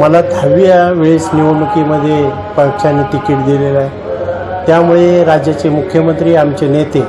मला दहाव्या वेळेस निवडणुकीमध्ये पक्षाने तिकीट दिलेलं आहे. त्यामुळे राज्याचे मुख्यमंत्री आमचे नेते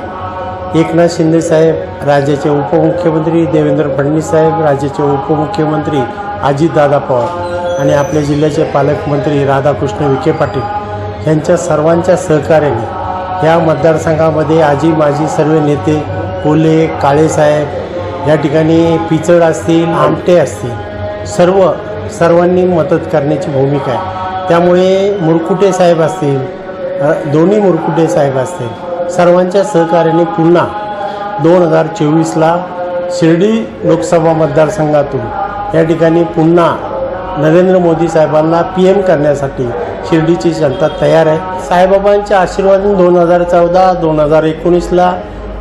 एकनाथ शिंदे साहेब राज्याचे उपमुख्यमंत्री देवेंद्र फडणवीस साहेब राज्याचे उपमुख्यमंत्री अजितदादा पवार आणि आपल्या जिल्ह्याचे पालकमंत्री राधाकृष्ण विखे पाटील यांच्या सर्वांच्या सहकार्याने या मतदारसंघामध्ये आजी माजी सर्व नेते कोल्हे काळेसाहेब या ठिकाणी पिचड असतील आमटे असतील सर्व सर्वांनी मदत करण्याची भूमिका आहे. त्यामुळे मुरकुटे साहेब असतील दोन्ही मुरकुटे साहेब असतील सर्वांच्या सहकार्याने पुन्हा दोन हजार चोवीसला शिर्डी लोकसभा मतदारसंघातून या ठिकाणी पुन्हा नरेंद्र मोदी साहेबांना पी एम करण्यासाठी शिर्डीची जनता तयार आहे. साईबाबांच्या आशीर्वादाने दोन हजार चौदा दोन हजार एकोणीसला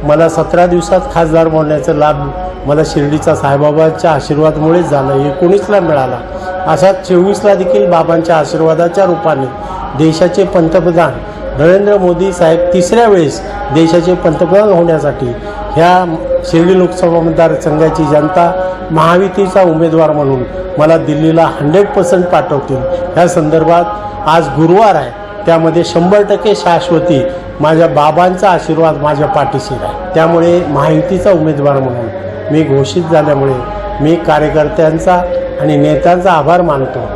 मला सतरा दिवसात खासदार बनण्याचा लाभ मला शिर्डीचा साईबाबांच्या आशीर्वादामुळेच झाला एकोणीसला मिळाला? अशा चोवीसला देखील बाबांच्या आशीर्वादाच्या रूपाने देशाचे पंतप्रधान नरेंद्र मोदी साहेब तिसऱ्या वेळेस देशाचे पंतप्रधान होण्यासाठी ह्या शिर्डी लोकसभा मतदारसंघाची जनता महायुतीचा उमेदवार म्हणून मला दिल्लीला हंड्रेड पर्सेंट पाठवतील. ह्या संदर्भात आज गुरुवार आहे त्यामध्ये शंभर टक्के शाश्वती माझ्या बाबांचा आशीर्वाद माझ्या पाठीशी आहे त्यामुळे महायुतीचा उमेदवार म्हणून मी घोषित झाल्यामुळे मी कार्यकर्त्यांचा आणि नेत्यांचा आभार मानतो.